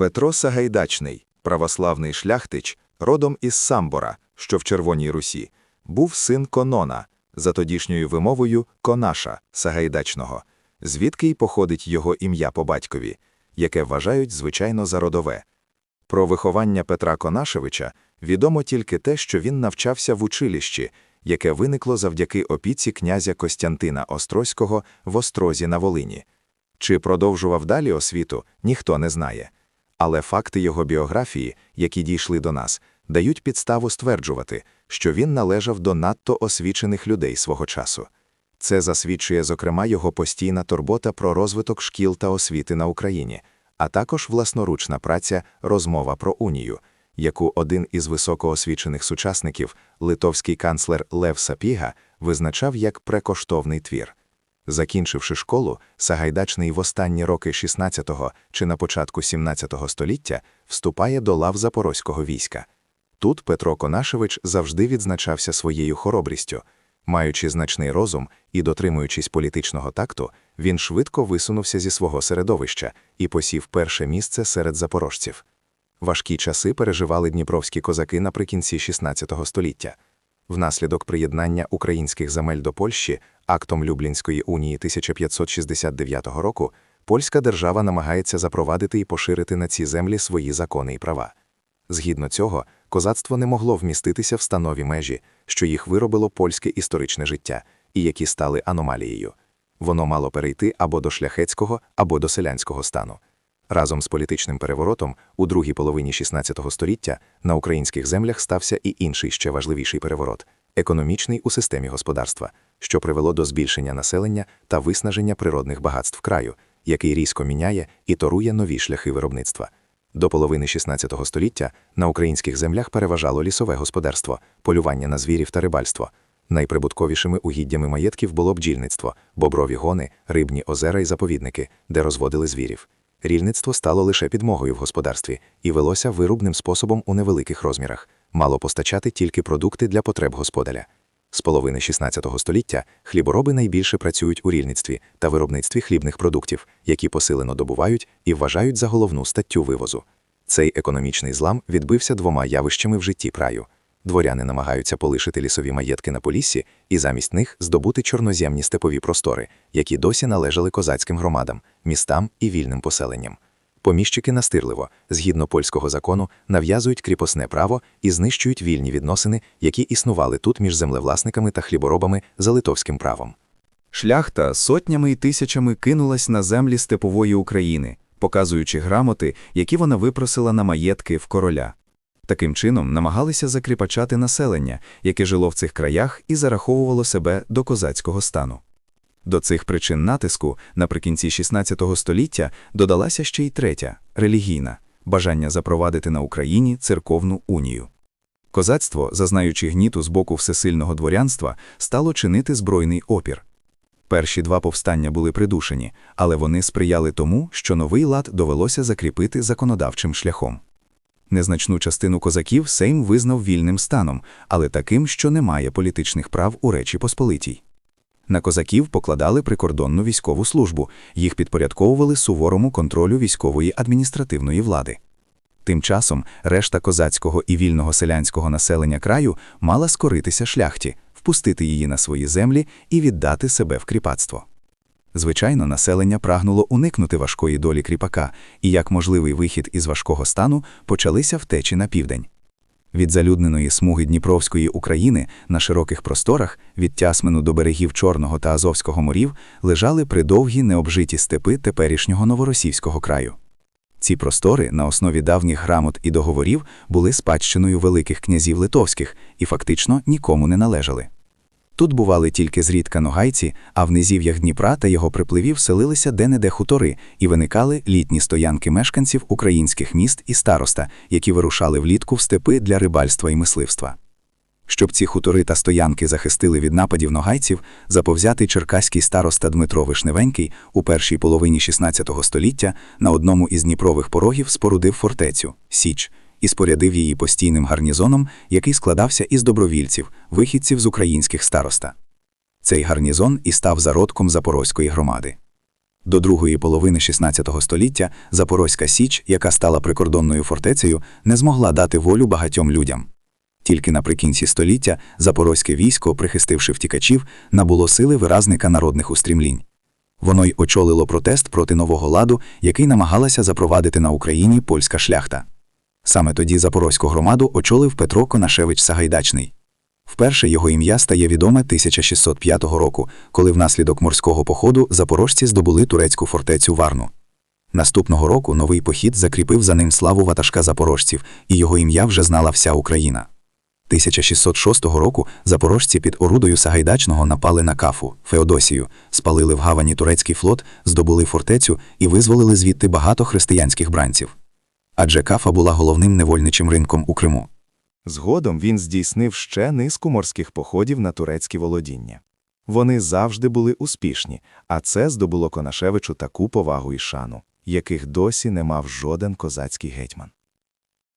Петро Сагайдачний, православний шляхтич, родом із Самбора, що в Червоній Русі, був син Конона, за тодішньою вимовою Конаша Сагайдачного, звідки й походить його ім'я по батькові, яке вважають звичайно за родове. Про виховання Петра Конашевича відомо тільки те, що він навчався в училищі, яке виникло завдяки опіці князя Костянтина Острозького в Острозі на Волині. Чи продовжував далі освіту, ніхто не знає. Але факти його біографії, які дійшли до нас, дають підставу стверджувати, що він належав до надто освічених людей свого часу. Це засвідчує, зокрема, його постійна турбота про розвиток шкіл та освіти на Україні, а також власноручна праця розмова про унію, яку один із високоосвічених сучасників, литовський канцлер Лев Сапіга, визначав як прекоштовний твір. Закінчивши школу, Сагайдачний в останні роки 16-го чи на початку 17-го століття вступає до лав запорозького війська. Тут Петро Конашевич завжди відзначався своєю хоробрістю. Маючи значний розум і дотримуючись політичного такту, він швидко висунувся зі свого середовища і посів перше місце серед запорожців. Важкі часи переживали дніпровські козаки наприкінці 16 століття. Внаслідок приєднання українських земель до Польщі актом Люблінської унії 1569 року польська держава намагається запровадити і поширити на ці землі свої закони і права. Згідно цього, козацтво не могло вміститися в станові межі, що їх виробило польське історичне життя, і які стали аномалією. Воно мало перейти або до шляхетського, або до селянського стану. Разом з політичним переворотом у другій половині XVI століття на українських землях стався і інший ще важливіший переворот економічний у системі господарства, що привело до збільшення населення та виснаження природних багатств краю, який різко міняє і торує нові шляхи виробництва. До половини XVI століття на українських землях переважало лісове господарство, полювання на звірів та рибальство. Найприбутковішими угіддями маєтків було бджільництво, боброві гони, рибні озера і заповідники, де розводили звірів. Рільництво стало лише підмогою в господарстві і велося вирубним способом у невеликих розмірах, мало постачати тільки продукти для потреб господаря. З половини XVI століття хлібороби найбільше працюють у рільництві та виробництві хлібних продуктів, які посилено добувають і вважають за головну статтю вивозу. Цей економічний злам відбився двома явищами в житті краю. Дворяни намагаються полишити лісові маєтки на поліссі і замість них здобути чорноземні степові простори, які досі належали козацьким громадам, містам і вільним поселенням. Поміщики настирливо, згідно польського закону, нав'язують кріпосне право і знищують вільні відносини, які існували тут між землевласниками та хліборобами за литовським правом. Шляхта сотнями і тисячами кинулась на землі степової України, показуючи грамоти, які вона випросила на маєтки в короля. Таким чином намагалися закріпачати населення, яке жило в цих краях і зараховувало себе до козацького стану. До цих причин натиску наприкінці XVI століття додалася ще й третя релігійна бажання запровадити на Україні церковну унію. Козацтво, зазнаючи гніту з боку всесильного дворянства, стало чинити збройний опір. Перші два повстання були придушені, але вони сприяли тому, що новий лад довелося закріпити законодавчим шляхом. Незначну частину козаків Сейм визнав вільним станом, але таким, що не має політичних прав у Речі Посполитій. На козаків покладали прикордонну військову службу, їх підпорядковували суворому контролю військової адміністративної влади. Тим часом решта козацького і вільного селянського населення краю мала скоритися шляхті, впустити її на свої землі і віддати себе в кріпацтво. Звичайно, населення прагнуло уникнути важкої долі кріпака, і як можливий вихід із важкого стану почалися втечі на південь. Від залюдненої смуги Дніпровської України на широких просторах, від Тясмину до берегів Чорного та Азовського морів, лежали придовгі необжиті степи теперішнього новоросійського краю. Ці простори на основі давніх грамот і договорів були спадщиною великих князів литовських і фактично нікому не належали. Тут бували тільки зрідка ногайці, а в низів'ях Дніпра та його припливів селилися де-не-де хутори і виникали літні стоянки мешканців українських міст і староста, які вирушали влітку в степи для рибальства і мисливства. Щоб ці хутори та стоянки захистили від нападів ногайців, заповзятий черкаський староста Дмитро Вишневенький у першій половині XVI століття на одному із Дніпрових порогів спорудив фортецю Січ і спорядив її постійним гарнізоном, який складався із добровільців, вихідців з українських староста. Цей гарнізон і став зародком запорозької громади. До другої половини XVI століття Запорозька Січ, яка стала прикордонною фортецею, не змогла дати волю багатьом людям. Тільки наприкінці століття запорозьке військо, прихистивши втікачів, набуло сили виразника народних устрімлінь. Воно й очолило протест проти нового ладу, який намагалася запровадити на Україні польська шляхта. Саме тоді запорозьку громаду очолив Петро Конашевич Сагайдачний. Вперше його ім'я стає відоме 1605 року, коли внаслідок морського походу запорожці здобули турецьку фортецю Варну. Наступного року новий похід закріпив за ним славу ватажка запорожців, і його ім'я вже знала вся Україна. 1606 року запорожці під орудою Сагайдачного напали на Кафу, Феодосію, спалили в гавані турецький флот, здобули фортецю і визволили звідти багато християнських бранців. Адже Кафа була головним невольничим ринком у Криму. Згодом він здійснив ще низку морських походів на турецькі володіння. Вони завжди були успішні, а це здобуло Конашевичу таку повагу і шану, яких досі не мав жоден козацький гетьман.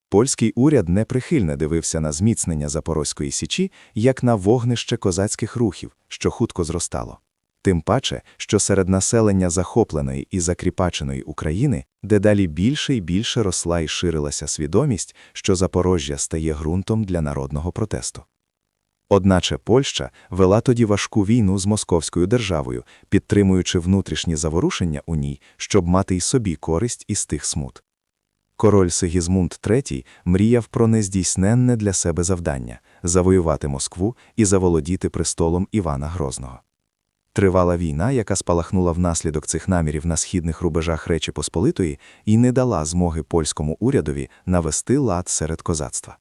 Польський уряд неприхильно дивився на зміцнення Запорозької січі як на вогнище козацьких рухів, що хутко зростало. Тим паче, що серед населення захопленої і закріпаченої України дедалі більше і більше росла і ширилася свідомість, що Запорожжя стає ґрунтом для народного протесту. Одначе Польща вела тоді важку війну з Московською державою, підтримуючи внутрішні заворушення у ній, щоб мати й собі користь із тих смут. Король Сигізмунд III мріяв про нездійсненне для себе завдання завоювати Москву і заволодіти престолом Івана Грозного. Тривала війна, яка спалахнула внаслідок цих намірів на східних рубежах Речі Посполитої, і не дала змоги польському урядові навести лад серед козацтва.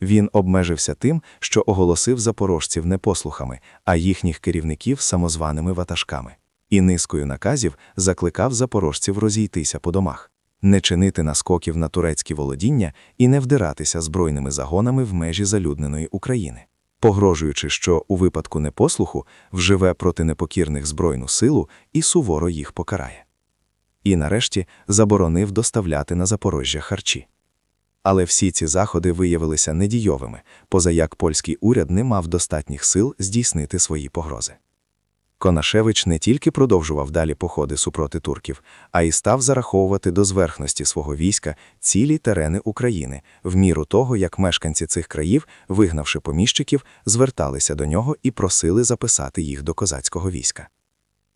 Він обмежився тим, що оголосив запорожців непослухами, а їхніх керівників самозваними ватажками, і низкою наказів закликав запорожців розійтися по домах, не чинити наскоків на турецькі володіння і не вдиратися збройними загонами в межі залюдненої України погрожуючи, що у випадку непослуху вживе проти непокірних збройну силу і суворо їх покарає. І нарешті заборонив доставляти на Запорожжя харчі. Але всі ці заходи виявилися недійовими, поза як польський уряд не мав достатніх сил здійснити свої погрози. Конашевич не тільки продовжував далі походи супроти турків, а й став зараховувати до зверхності свого війська цілі терени України, в міру того, як мешканці цих країв, вигнавши поміщиків, зверталися до нього і просили записати їх до козацького війська.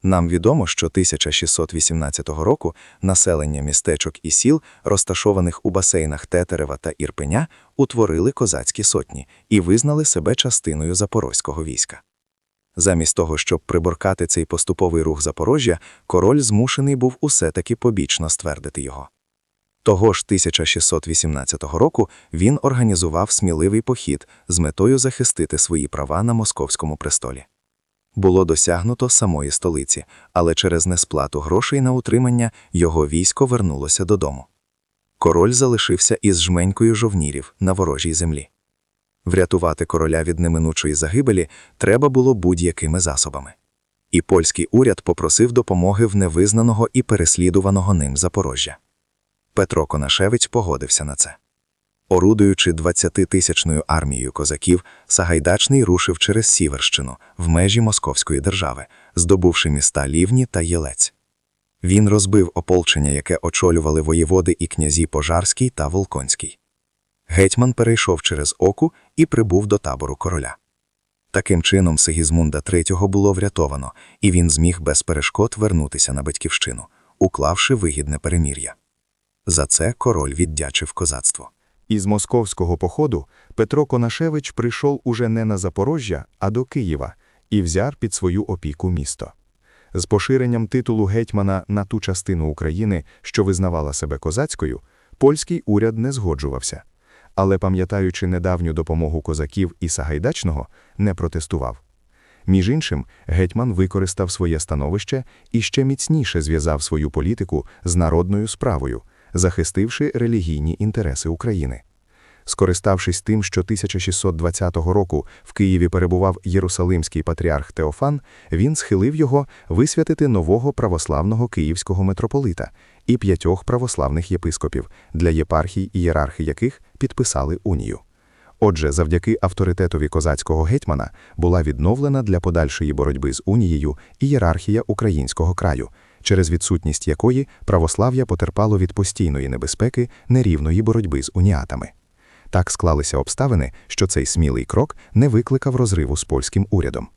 Нам відомо, що 1618 року населення містечок і сіл, розташованих у басейнах Тетерева та Ірпеня, утворили козацькі сотні і визнали себе частиною запорозького війська. Замість того, щоб приборкати цей поступовий рух Запорожжя, король змушений був усе таки побічно ствердити його. Того ж 1618 року він організував сміливий похід з метою захистити свої права на московському престолі. Було досягнуто самої столиці, але через несплату грошей на утримання його військо вернулося додому. Король залишився із жменькою жовнірів на ворожій землі. Врятувати короля від неминучої загибелі треба було будь-якими засобами. І польський уряд попросив допомоги в невизнаного і переслідуваного ним Запорожжя. Петро Конашевич погодився на це. Орудуючи 20-тисячною армією козаків, Сагайдачний рушив через Сіверщину в межі Московської держави, здобувши міста Лівні та Єлець. Він розбив ополчення, яке очолювали воєводи і князі Пожарський та Волконський. Гетьман перейшов через оку і прибув до табору короля. Таким чином, Сигізмунда III було врятовано, і він зміг без перешкод вернутися на батьківщину, уклавши вигідне перемір'я. За це король віддячив козацтво. Із московського походу Петро Конашевич прийшов уже не на Запорожжя, а до Києва і взяв під свою опіку місто. З поширенням титулу гетьмана на ту частину України, що визнавала себе козацькою, польський уряд не згоджувався але, пам'ятаючи недавню допомогу козаків і Сагайдачного, не протестував. Між іншим, гетьман використав своє становище і ще міцніше зв'язав свою політику з народною справою, захистивши релігійні інтереси України. Скориставшись тим, що 1620 року в Києві перебував Єрусалимський патріарх Теофан, він схилив його висвятити нового православного київського митрополита і п'ятьох православних єпископів, для єпархій і єрархи яких підписали унію. Отже, завдяки авторитетові козацького гетьмана була відновлена для подальшої боротьби з унією ієрархія українського краю, через відсутність якої православ'я потерпало від постійної небезпеки нерівної боротьби з уніатами. Так склалися обставини, що цей смілий крок не викликав розриву з польським урядом.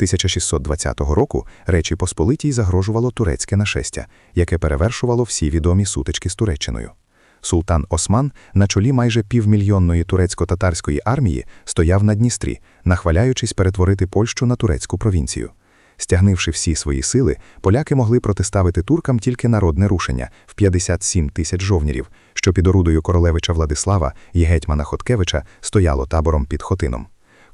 1620 року Речі Посполитій загрожувало турецьке нашестя, яке перевершувало всі відомі сутички з Туреччиною. Султан Осман на чолі майже півмільйонної турецько-татарської армії стояв на Дністрі, нахваляючись перетворити Польщу на турецьку провінцію. Стягнивши всі свої сили, поляки могли протиставити туркам тільки народне рушення в 57 тисяч жовнірів, що під орудою королевича Владислава і гетьмана Хоткевича стояло табором під Хотином.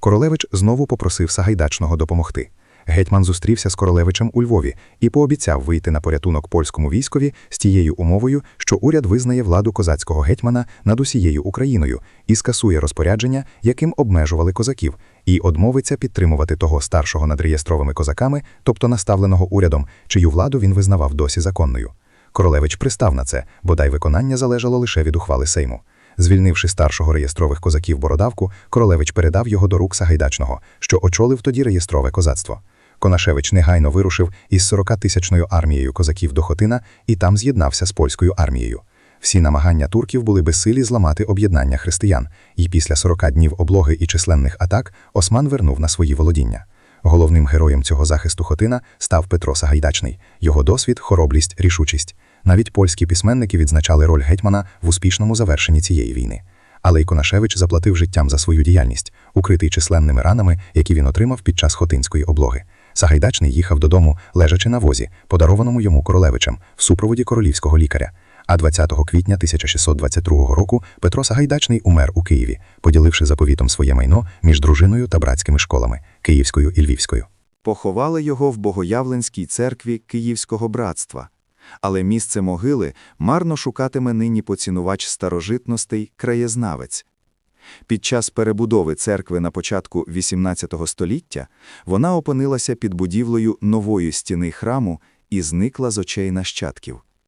Королевич знову попросив Сагайдачного допомогти. Гетьман зустрівся з королевичем у Львові і пообіцяв вийти на порятунок польському військові з тією умовою, що уряд визнає владу козацького гетьмана над усією Україною і скасує розпорядження, яким обмежували козаків, і одмовиться підтримувати того старшого над реєстровими козаками, тобто наставленого урядом, чию владу він визнавав досі законною. Королевич пристав на це, бодай виконання залежало лише від ухвали Сейму. Звільнивши старшого реєстрових козаків Бородавку, Королевич передав його до рук Сагайдачного, що очолив тоді реєстрове козацтво. Конашевич негайно вирушив із 40-тисячною армією козаків до Хотина і там з'єднався з польською армією. Всі намагання турків були безсилі зламати об'єднання християн, і після 40 днів облоги і численних атак Осман вернув на свої володіння. Головним героєм цього захисту Хотина став Петро Сагайдачний. Його досвід, хоробрість, рішучість. Навіть польські письменники відзначали роль гетьмана в успішному завершенні цієї війни. Але й Конашевич заплатив життям за свою діяльність, укритий численними ранами, які він отримав під час Хотинської облоги. Сагайдачний їхав додому, лежачи на возі, подарованому йому королевичем, в супроводі королівського лікаря. А 20 квітня 1622 року Петро Сагайдачний умер у Києві, поділивши заповітом своє майно між дружиною та братськими школами Київською і Львівською. Поховали його в Богоявленській церкві Київського братства. Але місце могили марно шукатиме нині поцінувач старожитностей краєзнавець. Під час перебудови церкви на початку XVIII століття вона опинилася під будівлею нової стіни храму і зникла з очей нащадків.